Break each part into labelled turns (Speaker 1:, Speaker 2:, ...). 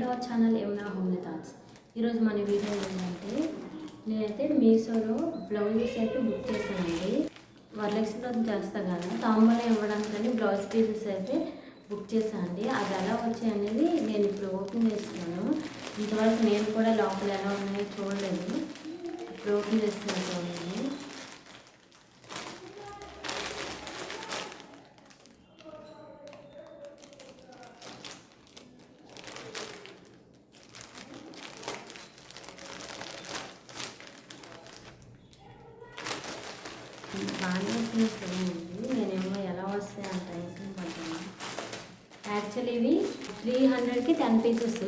Speaker 1: To our channel ఏమన్నా homely thoughts. ఈరోజు మన వీడియో ఏంటంటే నేనైతే మీషోలో బ్లౌజెస్ అయితే బుక్ చేశానండి. వరలక్ష్మిలో చేస్తా కదా తాంబూలం ఇవ్వడానికని బ్లౌజ్ పీసెస్ అయితే బుక్ చేశానండి. అది ఎలా వచ్చాయి అనేది నేను ఇప్పుడు ఓపెన్ చేస్తున్నాను. ఇంతవరకు నేను కూడా లోపల ఎలా ఉన్నాయో చూడలేదు. ఇప్పుడు ఓపెన్ చేస్తున్నాను చూడండి బాగానే వస్తుంది చూడండి నేనేమో ఎలా వస్తాయి అంత టెన్షన్ పడ్డాను యాక్చువల్లీ ఇవి త్రీ హండ్రెడ్కి టెన్ పీసెస్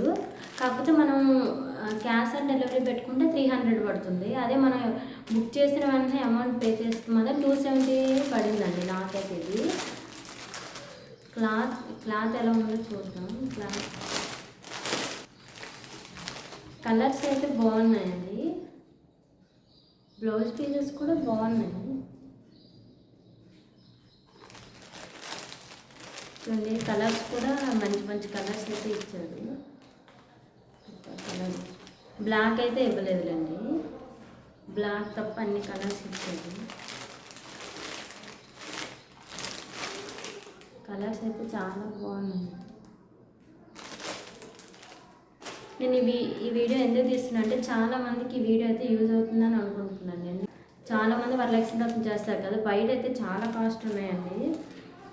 Speaker 1: కాకపోతే మనం క్యాష్ ఆన్ డెలివరీ పెట్టుకుంటే త్రీ హండ్రెడ్ పడుతుంది. అదే మనం బుక్ చేసిన వెంటనే అమౌంట్ పే చేస్తాం టూ సెవెంటీ పడిందండి నాకైతే ఇది. క్లాత్ క్లాత్ ఎలా ఉందో చూద్దాం. క్లాత్ కలర్స్ అయితే బాగున్నాయండి. బ్లౌజ్ పీసెస్ కూడా బాగున్నాయి. చూడండి కలర్స్ కూడా మంచి మంచి కలర్స్ అయితే ఇచ్చాడు కలర్ బ్లాక్ అయితే ఇవ్వలేదులేండి. బ్లాక్ తప్ప అన్ని కలర్స్ ఇచ్చాడు కలర్స్ అయితే చాలా బాగున్నాయి. నేను ఈ వీ- ఈ వీడియో ఎందుకు తీస్తున్నా అంటే చాలా మందికి ఈ వీడియో అయితే యూజ్ అవుతుందని అనుకుంటున్నాను నేను. చాలామంది వరలక్ష్మి వ్రతం చేస్తారు కదా బయట అయితే చాలా కాస్ట్ ఉన్నాయండి.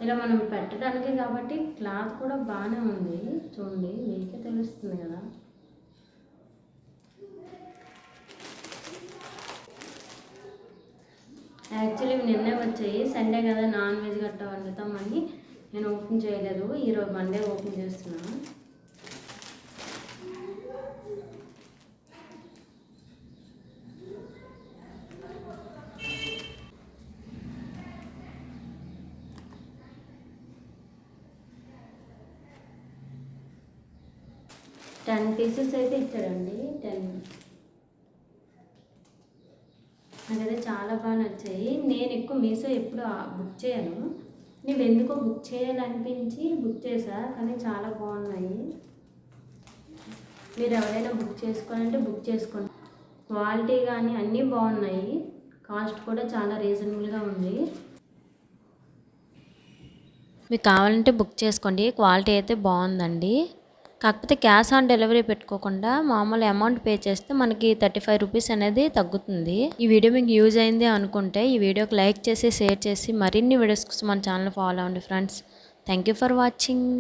Speaker 1: ఇలా మనం పెట్టడానికి కాబట్టి క్లాత్ కూడా బాగానే ఉంది. చూడండి మీకే తెలుస్తుంది కదా. యాక్చువల్లీ నిన్నే వచ్చాయి. సండే కదా నాన్ వెజ్ గట్టా వండుతామని నేను ఓపెన్ చేయలేదు. ఈరోజు మండే ఓపెన్ చేస్తున్నాను. టెన్ పీసెస్ అయితే ఇచ్చాడండి టెన్. నాకైతే చాలా బాగా నచ్చాయి. నేను ఎక్కువ మీషో ఎప్పుడు బుక్ చేయను. నువ్వు ఎందుకో బుక్ చేయాలనిపించి బుక్ చేశా కానీ చాలా బాగున్నాయి. మీరు ఎవరైనా బుక్ చేసుకోవాలంటే బుక్ చేసుకోండి. క్వాలిటీ కానీ అన్నీ బాగున్నాయి. కాస్ట్ కూడా చాలా రీజనబుల్గా ఉంది.
Speaker 2: మీకు కావాలంటే బుక్ చేసుకోండి. క్వాలిటీ అయితే బాగుందండి. కాకపోతే క్యాష్ ఆన్ డెలివరీ పెట్టుకోకుండా మామూలు అమౌంట్ పే చేస్తే మనకి థర్టీ ఫైవ్ రూపీస్ అనేది తగ్గుతుంది. ఈ వీడియో మీకు యూజ్ అయింది అనుకుంటే ఈ వీడియోకి లైక్ చేసి షేర్ చేసి మరిన్ని వీడియోస్ కోసం మన ఛానల్ ఫాలో అవ్వండి friends. Thank you for watching.